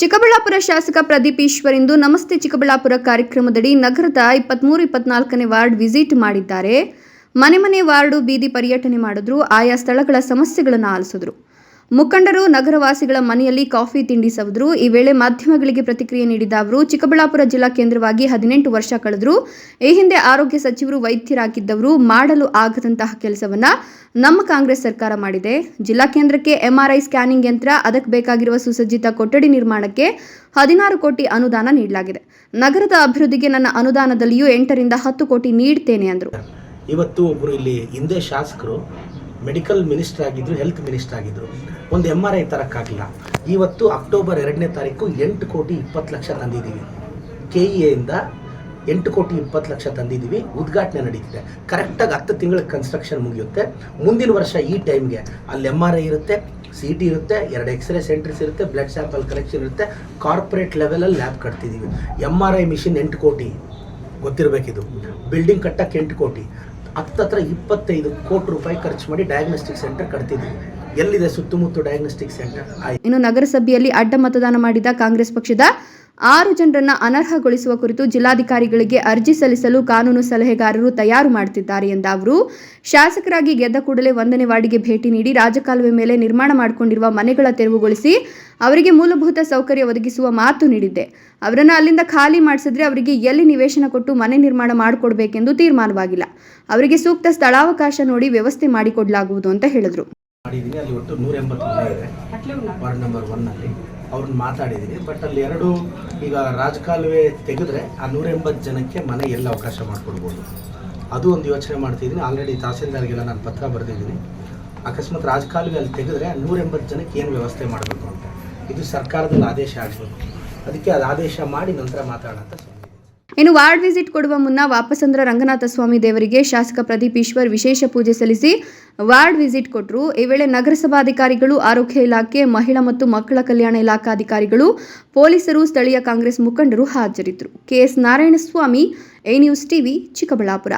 ಚಿಕ್ಕಬಳ್ಳಾಪುರ ಶಾಸಕ ಪ್ರದೀಪ್ ಈಶ್ವರ್ ಇಂದು ನಮಸ್ತೆ ಚಿಕ್ಕಬಳ್ಳಾಪುರ ಕಾರ್ಯಕ್ರಮದಡಿ ನಗರದ ಇಪ್ಪತ್ಮೂರು, ಇಪ್ಪತ್ನಾಲ್ಕನೇ ವಾರ್ಡ್ ವಿಸಿಟ್ ಮಾಡಿದ್ದಾರೆ. ಮನೆ ಮನೆ ವಾರ್ಡು ಬೀದಿ ಪರ್ಯಟನೆ ಮಾಡಿದ್ರು. ಆಯಾ ಸ್ಥಳಗಳ ಸಮಸ್ಯೆಗಳನ್ನು ಆಲಿಸಿದ್ರು. ಮುಖಂಡರು, ನಗರವಾಸಿಗಳ ಮನೆಯಲ್ಲಿ ಕಾಫಿ ತಿಂಡಿ ಸವಿದ್ರು ಈ ವೇಳೆ ಮಾಧ್ಯಮಗಳಿಗೆ ಪ್ರತಿಕ್ರಿಯೆ ನೀಡಿದ ಅವರು, ಚಿಕ್ಕಬಳ್ಳಾಪುರ ಜಿಲ್ಲಾ ಕೇಂದ್ರವಾಗಿ ಹದಿನೆಂಟು ವರ್ಷ ಕಳೆದ್ರು. ಈ ಹಿಂದೆ ಆರೋಗ್ಯ ಸಚಿವರು ವೈದ್ಯರಾಗಿದ್ದವರು. ಮಾಡಲು ಆಗದಂತಹ ಕೆಲಸವನ್ನ ನಮ್ಮ ಕಾಂಗ್ರೆಸ್ ಸರ್ಕಾರ ಮಾಡಿದೆ. ಜಿಲ್ಲಾ ಕೇಂದ್ರಕ್ಕೆ ಎಂಆರ್ಐ ಸ್ಕ್ಯಾನಿಂಗ್ ಯಂತ್ರ, ಅದಕ್ಕೆ ಬೇಕಾಗಿರುವ ಸುಸಜ್ಜಿತ ಕೊಠಡಿ ನಿರ್ಮಾಣಕ್ಕೆ ಹದಿನಾರು ಕೋಟಿ ಅನುದಾನ ನೀಡಲಾಗಿದೆ. ನಗರದ ಅಭಿವೃದ್ಧಿಗೆ ನನ್ನ ಅನುದಾನದಲ್ಲಿಯೂ ಎಂಟರಿಂದ ಹತ್ತು ಕೋಟಿ ನೀಡ್ತೇನೆ ಅಂದರು. ಇವತ್ತು ಒಬ್ಬರು ಇಲ್ಲಿ ಹಿಂದೆ ಶಾಸಕರು ಮೆಡಿಕಲ್ ಮಿನಿಸ್ಟರ್ ಆಗಿದ್ರು, ಹೆಲ್ತ್ ಮಿನಿಸ್ಟರ್ ಆಗಿದ್ದರು ಒಂದು ಎಂ ಆರ್ ಐ ತರೋಕ್ಕಾಗಲಿಲ್ಲ. ಇವತ್ತು ಅಕ್ಟೋಬರ್ ಎರಡನೇ ತಾರೀಕು ಎಂಟು ಕೋಟಿ ಇಪ್ಪತ್ತು ಲಕ್ಷ ತಂದಿದ್ದೀವಿ. ಕೆ ಇ ಎಯಿಂದ ಎಂಟು ಕೋಟಿ ಇಪ್ಪತ್ತು ಲಕ್ಷ ತಂದಿದ್ದೀವಿ. ಉದ್ಘಾಟನೆ ನಡೀತಿದೆ. ಕರೆಕ್ಟಾಗಿ ಹತ್ತು ತಿಂಗಳ ಕನ್ಸ್ಟ್ರಕ್ಷನ್ ಮುಗಿಯುತ್ತೆ. ಮುಂದಿನ ವರ್ಷ ಈ ಟೈಮ್ಗೆ ಅಲ್ಲಿ ಎಂ ಆರ್ ಐ ಇರುತ್ತೆ ಸಿ ಟಿ ಇರುತ್ತೆ, ಎರಡು ಎಕ್ಸ್ರೇ ಸೆಂಟರ್ಸ್ ಇರುತ್ತೆ ಬ್ಲಡ್ ಸ್ಯಾಂಪಲ್ ಕಲೆಕ್ಷನ್ ಇರುತ್ತೆ. ಕಾರ್ಪೊರೇಟ್ ಲೆವೆಲಲ್ಲಿ ಲ್ಯಾಬ್ ಕಟ್ತಿದ್ದೀವಿ. ಎಂ ಆರ್ ಐ ಮಿಷಿನ್ ಎಂಟು ಕೋಟಿ. ಗೊತ್ತಿರಬೇಕಿದು. ಬಿಲ್ಡಿಂಗ್ ಕಟ್ಟಕ್ಕೆ ಎಂಟು ಕೋಟಿ. ಹತ್ತತ್ರ ಇಪ್ಪತ್ತೈದು ಕೋಟಿ ರೂಪಾಯಿ ಖರ್ಚು ಮಾಡಿ ಡಯಾಗ್ನೋಸ್ಟಿಕ್ ಸೆಂಟರ್ ಕಟ್ತಿದ್ದೀವಿ ಎಲ್ಲಿದೆ ಸುತ್ತಮುತ್ತ ಡಯಾಗ್ನೋಸ್ಟಿಕ್ ಸೆಂಟರ್ ಇನ್ನು ನಗರಸಭೆಯಲ್ಲಿ ಅಡ್ಡ ಮತದಾನ ಮಾಡಿದ ಕಾಂಗ್ರೆಸ್ ಪಕ್ಷದ ಆರು ಜನರನ್ನ ಅನರ್ಹಗೊಳಿಸುವ ಕುರಿತು ಜಿಲ್ಲಾಧಿಕಾರಿಗಳಿಗೆ ಅರ್ಜಿ ಸಲ್ಲಿಸಲು ಕಾನೂನು ಸಲಹೆಗಾರರು ತಯಾರು ಮಾಡುತ್ತಿದ್ದಾರೆ ಎಂದ ಅವರು, ಶಾಸಕರಾಗಿ ಗೆದ್ದ ಕೂಡಲೇ ಒಂದನೇ ವಾರ್ಡಿಗೆ ಭೇಟಿ ನೀಡಿ ರಾಜಕಾಲುವೆ ಮೇಲೆ ನಿರ್ಮಾಣ ಮಾಡಿಕೊಂಡಿರುವ ಮನೆಗಳ ತೆರವುಗೊಳಿಸಿ ಅವರಿಗೆ ಮೂಲಭೂತ ಸೌಕರ್ಯ ಒದಗಿಸುವ ಮಾತು ನೀಡಿದ್ದೆ. ಅವರನ್ನು ಅಲ್ಲಿಂದ ಖಾಲಿ ಮಾಡಿಸಿದ್ರೆ ಅವರಿಗೆ ಎಲ್ಲಿ ನಿವೇಶನ ಕೊಟ್ಟು ಮನೆ ನಿರ್ಮಾಣ ಮಾಡಿಕೊಡ್ಬೇಕೆಂದು ತೀರ್ಮಾನವಾಗಿಲ್ಲ. ಅವರಿಗೆ ಸೂಕ್ತ ಸ್ಥಳಾವಕಾಶ ನೋಡಿ ವ್ಯವಸ್ಥೆ ಮಾಡಿಕೊಡಲಾಗುವುದು ಅಂತ ಹೇಳಿದರು. ಮಾಡಿದ್ದೀನಿ ಅಲ್ಲಿ ಒಟ್ಟು ನೂರ ಎಂಬತ್ತು ಜನ ಇದೆ ವಾರ್ಡ್ ನಂಬರ್ ಒನ್ನಲ್ಲಿ ಅವ್ರನ್ನ ಮಾತಾಡಿದ್ದೀನಿ ಬಟ್ ಅಲ್ಲಿ ಎರಡು ಈಗ ರಾಜಕಾಲುವೆ ತೆಗೆದ್ರೆ ಆ ನೂರ ಎಂಬತ್ತು ಜನಕ್ಕೆ ಮನೆ ಎಲ್ಲ ಅವಕಾಶ ಮಾಡಿಕೊಡ್ಬೋದು. ಅದು ಒಂದು ಯೋಚನೆ ಮಾಡ್ತಿದ್ದೀನಿ. ಆಲ್ರೆಡಿ ತಹಸೀಲ್ದಾರ್ಗೆಲ್ಲ ನಾನು ಪತ್ರ ಬರೆದಿದ್ದೀನಿ. ಅಕಸ್ಮಾತ್ ರಾಜಕಾಲುವೆ ಅಲ್ಲಿ ತೆಗೆದ್ರೆ ನೂರ ಎಂಬತ್ತು ಜನಕ್ಕೆ ಏನು ವ್ಯವಸ್ಥೆ ಮಾಡಬೇಕು ಅಂತ. ಇದು ಸರ್ಕಾರದಲ್ಲಿ ಆದೇಶ ಆಗಬೇಕು. ಅದಕ್ಕೆ ಅದು ಆದೇಶ ಮಾಡಿ ನಂತರ ಮಾತಾಡೋಣ. ಇನ್ನು ವಾರ್ಡ್ ವಿಸಿಟ್ ಕೊಡುವ ಮುನ್ನ ವಾಪಸಂದ್ರ ರಂಗನಾಥ ಸ್ವಾಮಿ ದೇವರಿಗೆ ಶಾಸಕ ಪ್ರದೀಪ್ ಈಶ್ವರ್ ವಿಶೇಷ ಪೂಜೆ ಸಲ್ಲಿಸಿ ವಾರ್ಡ್ ವಿಸಿಟ್ ಕೊಟ್ಟರು ಈ ವೇಳೆ ನಗರಸಭಾಧಿಕಾರಿಗಳು, ಆರೋಗ್ಯ ಇಲಾಖೆ, ಮಹಿಳಾ ಮತ್ತು ಮಕ್ಕಳ ಕಲ್ಯಾಣ ಇಲಾಖಾ ಅಧಿಕಾರಿಗಳು ಪೊಲೀಸರು, ಸ್ಥಳೀಯ ಕಾಂಗ್ರೆಸ್ ಮುಖಂಡರು ಹಾಜರಿದ್ದರು. KS Narayanaswamy, A news TV, Chikkaballapur.